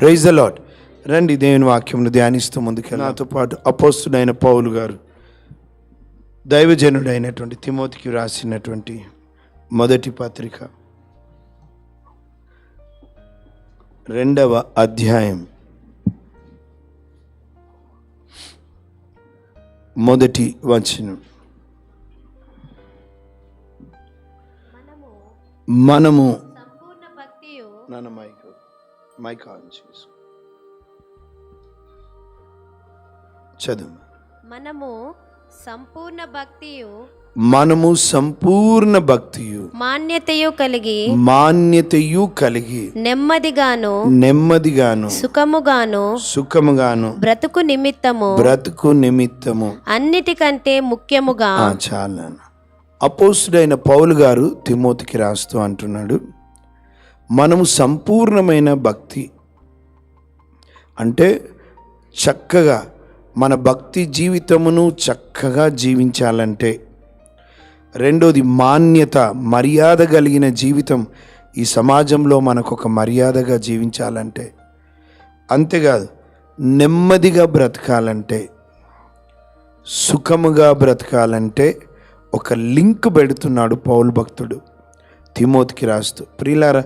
Praise lord రండి దేవుని వాక్యమును ధ్యానిస్తూ ముందుకు నాతో పాటు అపోస్తుడైన పౌలు గారు దైవజనుడైనటువంటి తిమోతికి రాసినటువంటి మొదటి పత్రిక. రెండవ అధ్యాయం. మొదటి వచనం. మనము సంపూర్ణ ఆన్ చేసుకో చదువు. మనము సంపూర్ణ భక్తియు. మనము సంపూర్ణ భక్తియు. మాన్యతయు కలిగి. మాన్యతయు కలిగి. నెమ్మదిగాను. నెమ్మదిగాను. సుఖముగాను. సుఖముగాను. బ్రతుకు నిమిత్తము. బ్రతుకు నిమిత్తము. అన్నిటికంటే ముఖ్యముగా. చాలు నాన్న అపోస్తుడైన పౌలు గారు తిమోతికి రాస్తూ అంటున్నాడు. మనము సంపూర్ణమైన భక్తి. అంటే చక్కగా మన భక్తి జీవితమును చక్కగా జీవించాలంటే రెండోది మాన్యత మర్యాద కలిగిన జీవితం ఈ సమాజంలో మనకు ఒక మర్యాదగా జీవించాలంటే. అంతేకాదు నెమ్మదిగా బ్రతకాలంటే సుఖముగా బ్రతకాలంటే ఒక లింక్ పెడుతున్నాడు పౌలు భక్తుడు. తిమోతికి రాస్తూ ప్రియులారా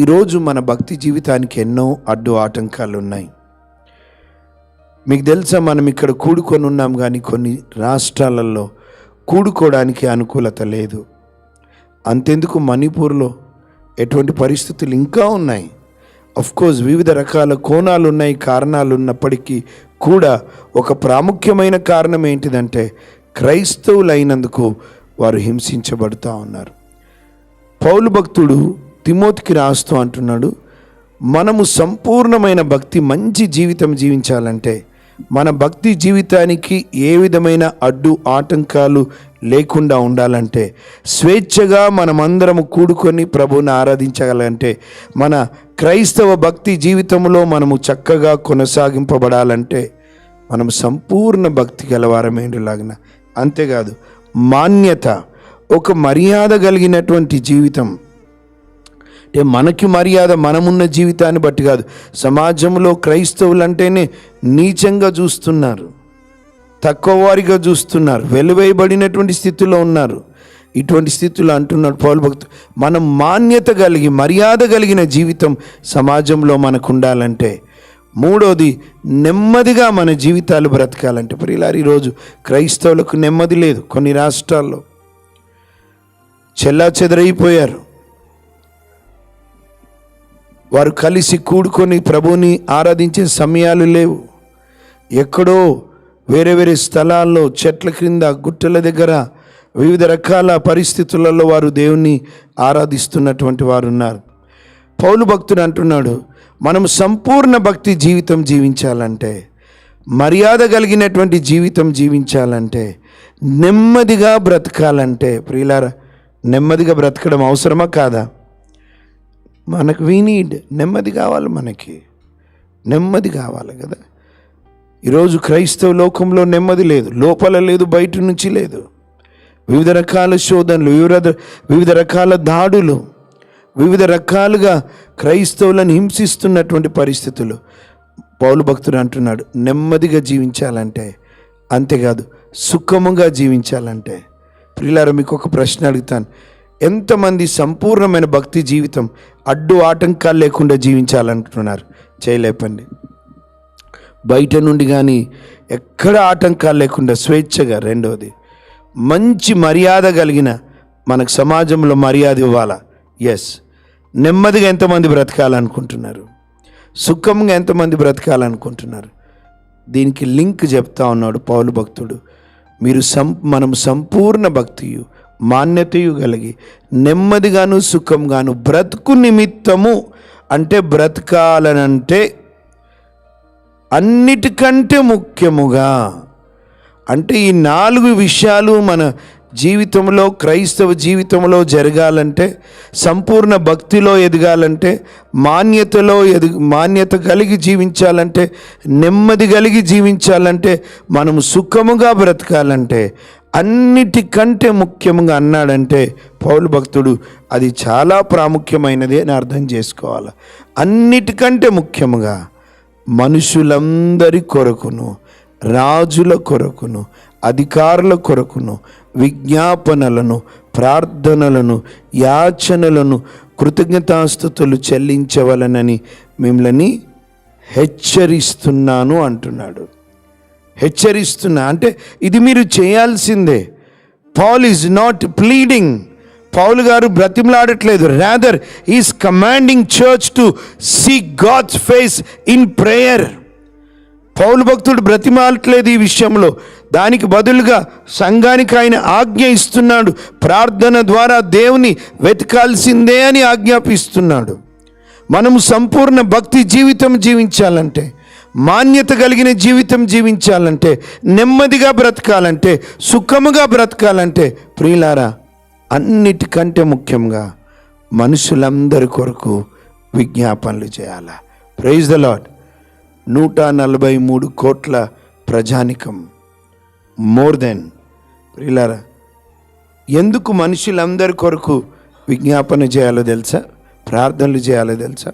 ఈరోజు మన భక్తి జీవితానికి ఎన్నో అడ్డు ఆటంకాలు ఉన్నాయి మీకు తెలుసా మనం ఇక్కడ కూడుకొని ఉన్నాం కానీ కొన్ని రాష్ట్రాలలో కూడుకోవడానికి అనుకూలత లేదు. అంతెందుకు మణిపూర్లో ఎటువంటి పరిస్థితులు ఇంకా ఉన్నాయి? కోర్స్ వివిధ రకాల కోణాలు ఉన్నాయి కారణాలు ఉన్నప్పటికీ కూడా ఒక ప్రాముఖ్యమైన కారణం ఏంటిదంటే క్రైస్తవులైనందుకు వారు హింసించబడుతూ ఉన్నారు. పౌలు భక్తుడు తిమోతికి రాస్తూ అంటున్నాడు మనము సంపూర్ణమైన భక్తి మంచి జీవితం జీవించాలంటే మన భక్తి జీవితానికి ఏ విధమైన అడ్డు ఆటంకాలు లేకుండా ఉండాలంటే స్వేచ్ఛగా మనమందరము కూడుకొని ప్రభువుని ఆరాధించగలంటే మన క్రైస్తవ భక్తి జీవితంలో మనము చక్కగా కొనసాగింపబడాలంటే మనం సంపూర్ణ భక్తి గలవారమేంటిలాగిన అంతేకాదు మాన్యత ఒక మర్యాద కలిగినటువంటి జీవితం అంటే మనకి మర్యాద మనమున్న జీవితాన్ని బట్టి కాదు. సమాజంలో క్రైస్తవులు అంటేనే నీచంగా చూస్తున్నారు. తక్కువ వారిగా చూస్తున్నారు. వెలువేయబడినటువంటి స్థితిలో ఉన్నారు. ఇటువంటి స్థితిలో అంటున్నాడు పౌరు భక్తు మనం మాన్యత కలిగి మర్యాద కలిగిన జీవితం సమాజంలో మనకు ఉండాలంటే మూడోది నెమ్మదిగా మన జీవితాలు బ్రతకాలంటే. ప్రియులారు ఈరోజు క్రైస్తవులకు నెమ్మది లేదు కొన్ని రాష్ట్రాల్లో. చెల్లా చెదరైపోయారు వారు కలిసి కూడుకొని ప్రభుని ఆరాధించే సమయాలు లేవు. ఎక్కడో వేరే వేరే స్థలాల్లో చెట్ల క్రింద గుట్టల దగ్గర వివిధ రకాల పరిస్థితులలో వారు దేవుణ్ణి ఆరాధిస్తున్నటువంటి వారు ఉన్నారు పౌలు భక్తుడు అంటున్నాడు మనం సంపూర్ణ భక్తి జీవితం జీవించాలంటే మర్యాద కలిగినటువంటి జీవితం జీవించాలంటే నెమ్మదిగా బ్రతకాలంటే. ప్రియులారా నెమ్మదిగా బ్రతకడం అవసరమా కాదా? మనకు వీ నీడ్ నెమ్మది కావాలి మనకి. నెమ్మది కావాలి కదా? ఈరోజు క్రైస్తవ లోకంలో నెమ్మది లేదు. లోపల లేదు బయట నుంచి లేదు. వివిధ రకాల శోధనలు వివిధ వివిధ రకాల దాడులు వివిధ రకాలుగా క్రైస్తవులను హింసిస్తున్నటువంటి పరిస్థితులు. పౌలు భక్తుడు అంటున్నాడు నెమ్మదిగా జీవించాలంటే అంతేకాదు సుఖముగా జీవించాలంటే. ప్రియులారా మీకు ఒక ప్రశ్న అడుగుతాను. ఎంతమంది సంపూర్ణమైన భక్తి జీవితం అడ్డు ఆటంకాలు లేకుండా జీవించాలంటున్నారు. చేయలేపండి. బయట నుండి కానీ ఎక్కడ ఆటంకాలు లేకుండా స్వేచ్ఛగా రెండవది మంచి మర్యాద కలిగిన మనకు సమాజంలో మర్యాద ఇవ్వాలా? ఎస్ నెమ్మదిగా ఎంతమంది బ్రతకాలనుకుంటున్నారు? సుఖంగా ఎంతమంది బ్రతకాలనుకుంటున్నారు? దీనికి లింక్ చెప్తా ఉన్నాడు పౌలు భక్తుడు. మీరు సం మనం సంపూర్ణ భక్తియు మాన్యతయు కలిగి నెమ్మదిగాను సుఖంగాను బ్రతుకు నిమిత్తము అంటే బ్రతకాలనంటే అన్నిటికంటే ముఖ్యముగా. అంటే ఈ నాలుగు విషయాలు మన జీవితంలో క్రైస్తవ జీవితంలో జరగాలంటే సంపూర్ణ భక్తిలో ఎదగాలంటే మాన్యతలో ఎదు మాన్యత కలిగి జీవించాలంటే నెమ్మది కలిగి జీవించాలంటే మనము సుఖముగా బ్రతకాలంటే అన్నిటికంటే ముఖ్యంగా అన్నాడంటే పౌలు భక్తుడు అది చాలా ప్రాముఖ్యమైనది అని అర్థం చేసుకోవాలి? అన్నిటికంటే ముఖ్యముగా మనుషులందరి కొరకును రాజుల కొరకును అధికారుల కొరకును విజ్ఞాపనలను ప్రార్థనలను యాచనలను కృతజ్ఞతాస్థుతులు చెల్లించవలనని మిమ్మల్ని హెచ్చరిస్తున్నాను అంటున్నాడు. హెచ్చరిస్తున్నా. అంటే ఇది మీరు చేయాల్సిందే. Paul is not pleading Paul గారు బ్రతిమలాడట్లేదు. Rather is commanding church to see God's face in prayer Paul భక్తుడు బ్రతిమాలట్లేదు ఈ విషయంలో. దానికి బదులుగా సంఘానికి ఆయన ఆజ్ఞ ఇస్తున్నాడు. ప్రార్థన ద్వారా దేవుని వెతకాల్సిందే అని ఆజ్ఞాపిస్తున్నాడు. మనము సంపూర్ణ భక్తి జీవితం జీవించాలంటే మాన్యత కలిగిన జీవితం జీవించాలంటే నెమ్మదిగా బ్రతకాలంటే సుఖముగా బ్రతకాలంటే ప్రియులారా అన్నిటికంటే ముఖ్యంగా మనుషులందరి కొరకు విజ్ఞాపనలు చేయాలా? ప్రైజ్ ద లాడ్ నూట నలభై మూడు కోట్ల ప్రజానికం. మోర్ దెన్ ప్రియులారా ఎందుకు మనుషులందరి కొరకు విజ్ఞాపన చేయాలో తెలుసా? ప్రార్థనలు చేయాలో తెలుసా?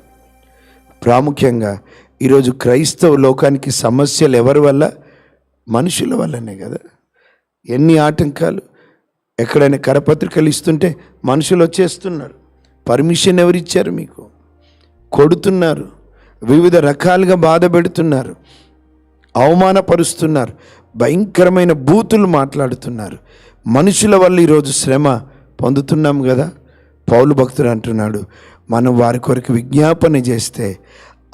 ప్రాముఖ్యంగా ఈరోజు క్రైస్తవ లోకానికి సమస్యలు ఎవరి వల్ల? మనుషుల వల్లనే కదా. ఎన్ని ఆటంకాలు? ఎక్కడైనా కరపత్రికలు ఇస్తుంటే మనుషులు వచ్చేస్తున్నారు. పర్మిషన్ ఎవరిచ్చారు మీకు? కొడుతున్నారు. వివిధ రకాలుగా బాధ పెడుతున్నారు. అవమానపరుస్తున్నారు. భయంకరమైన బూతులు మాట్లాడుతున్నారు. మనుషుల వల్ల ఈరోజు శ్రమ పొందుతున్నాం కదా. పౌలు భక్తుడు అంటున్నాడు మనం వారి కొరకు విజ్ఞాపన చేస్తే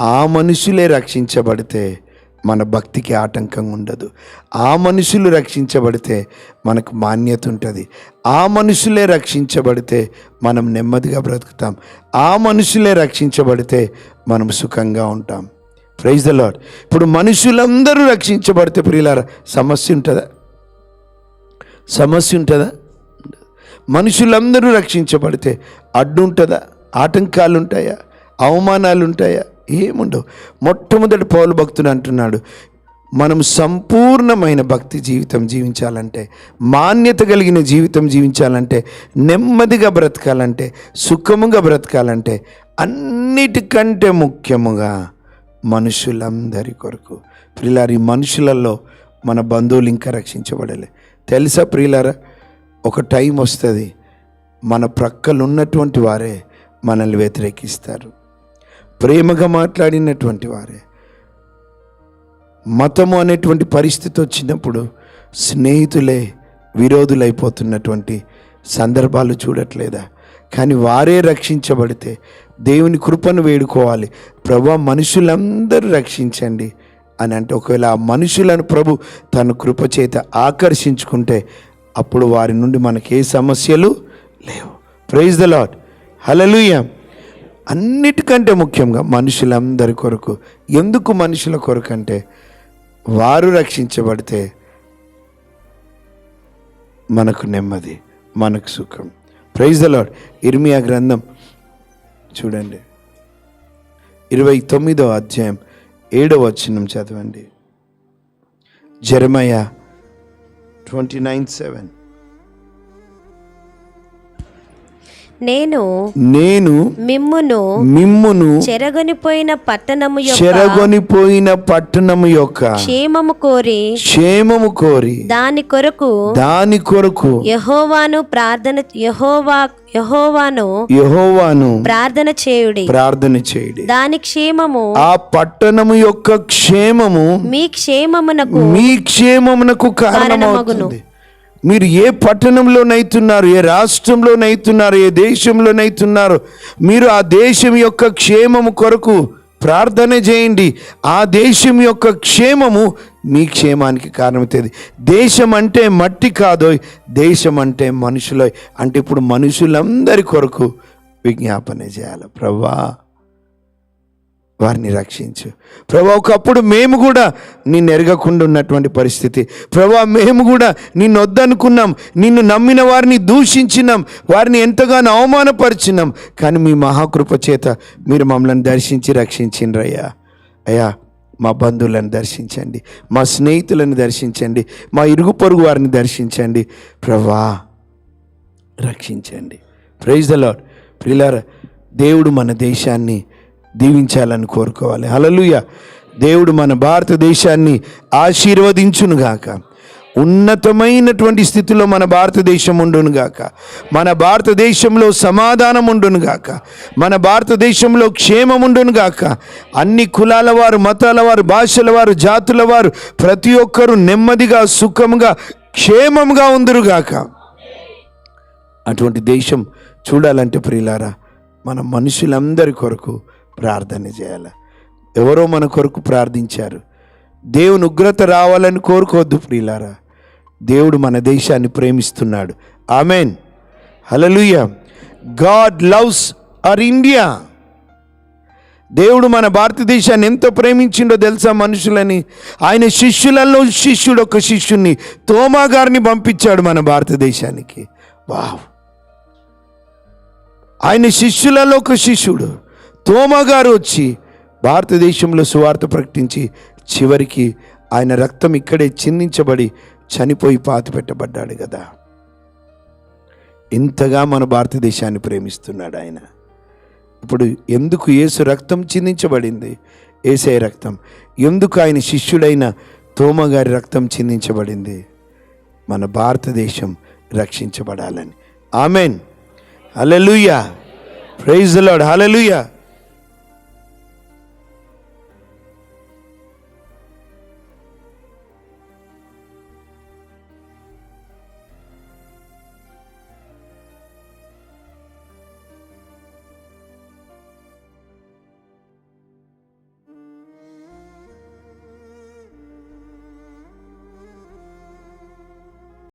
ఆ మనుషులే రక్షించబడితే మన భక్తికి ఆటంకం ఉండదు. ఆ మనుషులు రక్షించబడితే మనకు మాన్యత ఉంటుంది. ఆ మనుషులే రక్షించబడితే మనం నెమ్మదిగా బ్రతుకుతాం. ఆ మనుషులే రక్షించబడితే మనం సుఖంగా ఉంటాం. ప్రైజ్ ద లాడ్ ఇప్పుడు మనుషులందరూ రక్షించబడితే ప్రియులారా సమస్య ఉంటుందా? సమస్య ఉంటుందా? మనుషులందరూ రక్షించబడితే అడ్డు ఉంటుందా? ఆటంకాలు ఉంటాయా అవమానాలు ఉంటాయా ఏముండవు. మొట్టమొదటి పౌలు భక్తుడు అంటున్నాడు మనం సంపూర్ణమైన భక్తి జీవితం జీవించాలంటే మాన్యత కలిగిన జీవితం జీవించాలంటే నెమ్మదిగా బ్రతకాలంటే సుఖముగా బ్రతకాలంటే అన్నిటికంటే ముఖ్యముగా మనుషులందరి కొరకు. ప్రిలారి మనుషులలో మన బంధువులు ఇంకా రక్షించబడలే. తెలుసా ప్రియులారా ఒక టైం వస్తుంది మన ప్రక్కలు ఉన్నటువంటి వారే మనల్ని వ్యతిరేకిస్తారు. ప్రేమగా మాట్లాడినటువంటి వారే. మతము అనేటువంటి పరిస్థితి వచ్చినప్పుడు స్నేహితులే విరోధులైపోతున్నటువంటి సందర్భాలు చూడట్లేదా? కానీ వారే రక్షించబడితే దేవుని కృపను వేడుకోవాలి. ప్రభు మనుషులందరూ రక్షించండి అని అంటే ఒకవేళ ఆ మనుషులను ప్రభు తన కృప చేత ఆకర్షించుకుంటే అప్పుడు వారి నుండి మనకి ఏ సమస్యలు లేవు. ప్రైజ్ ద లాడ్ హలలుయ అన్నిటికంటే ముఖ్యంగా మనుషులందరి కొరకు. ఎందుకు మనుషుల కొరకు అంటే వారు రక్షించబడితే మనకు నెమ్మది మనకు సుఖం. ప్రైజ్ ద ఇర్మియా గ్రంథం చూడండి. ఇరవై తొమ్మిదో అధ్యాయం ఏడవ వచనం చదవండి. Jeremiah twenty nine seven. నేను నేను మిమ్మును మిమ్మును చెరగొనిపోయిన పట్టణము చెరగొనిపోయిన పట్టణము యొక్క క్షేమము కోరి క్షేమము కోరి దాని కొరకు దాని కొరకు యహోవాను ప్రార్థన యహోవా యహోవాను యెహోవాను ప్రార్థన చేయుడి. ప్రార్థన చేయడి. దాని క్షేమము ఆ పట్టణము యొక్క క్షేమము మీ క్షేమమునకు మీ క్షేమమునకు కారణమవుతుంది. మీరు ఏ పట్టణంలోనైతున్నారు ఏ రాష్ట్రంలోనైతున్నారు ఏ దేశంలోనైతున్నారు మీరు ఆ దేశం యొక్క క్షేమము కొరకు ప్రార్థన చేయండి. ఆ దేశం యొక్క క్షేమము మీ క్షేమానికి కారణమవుతుంది. దేశం అంటే మట్టి కాదోయ్ దేశం అంటే మనుషులోయ్. అంటే ఇప్పుడు మనుషులందరి కొరకు విజ్ఞాపన చేయాలి. ప్రభా వారిని రక్షించు. ప్రభా ఒకప్పుడు మేము కూడా నిన్ను ఎరగకుండా ఉన్నటువంటి పరిస్థితి. ప్రభా మేము కూడా నిన్ను వద్దనుకున్నాం. నిన్ను నమ్మిన వారిని దూషించినాం. వారిని ఎంతగానో అవమానపరిచినాం. కానీ మీ మహాకృప చేత మీరు మమ్మల్ని దర్శించి రక్షించిండ్రయ్యా అయ్యా. మా బంధువులను దర్శించండి. మా స్నేహితులను దర్శించండి. మా ఇరుగు పొరుగు వారిని దర్శించండి. ప్రభా రక్షించండి. ప్రైజ్ ద లాడ్ ప్రిలార దేవుడు మన దేశాన్ని దీవించాలని కోరుకోవాలి. హలలుయ దేవుడు మన భారతదేశాన్ని ఆశీర్వదించునుగాక. ఉన్నతమైనటువంటి స్థితిలో మన భారతదేశం ఉండునుగాక. మన భారతదేశంలో సమాధానం ఉండునుగాక. మన భారతదేశంలో క్షేమం ఉండునుగాక. అన్ని కులాల వారు మతాల వారు భాషల వారు జాతుల వారు ప్రతి ఒక్కరూ నెమ్మదిగా సుఖంగా క్షేమంగా ఉందరుగాక. అటువంటి దేశం చూడాలంటే ప్రియులారా మన మనుషులందరి కొరకు ప్రార్థన చేయాలి. ఎవరో మన కొరకు ప్రార్థించారు. దేవుని ఉగ్రత రావాలని కోరుకోవద్దు ప్రియులారా. దేవుడు మన దేశాన్ని ప్రేమిస్తున్నాడు. Amen. Hallelujah God loves our India. దేవుడు మన భారతదేశాన్ని ఎంతో ప్రేమించిండో తెలుసా మనుషులని? ఆయన శిష్యులలో శిష్యుడు ఒక శిష్యుణ్ణి తోమా గారిని పంపించాడు మన భారతదేశానికి. వావ్. ఆయన శిష్యులలో ఒక శిష్యుడు. తోమా గారు వచ్చి భారతదేశంలో సువార్త ప్రకటించి చివరికి ఆయన రక్తం ఇక్కడే చిందించబడి చనిపోయి పాతి పెట్టబడ్డాడు కదా. ఇంతగా మన భారతదేశాన్ని ప్రేమిస్తున్నాడు ఆయన. ఇప్పుడు ఎందుకు యేసు రక్తం చిందించబడింది? ఏసై రక్తం. ఎందుకు ఆయన శిష్యుడైన తోమగారి రక్తం చిందించబడింది? మన భారతదేశం రక్షించబడాలని. Amen. Hallelujah praise Lord hallelujah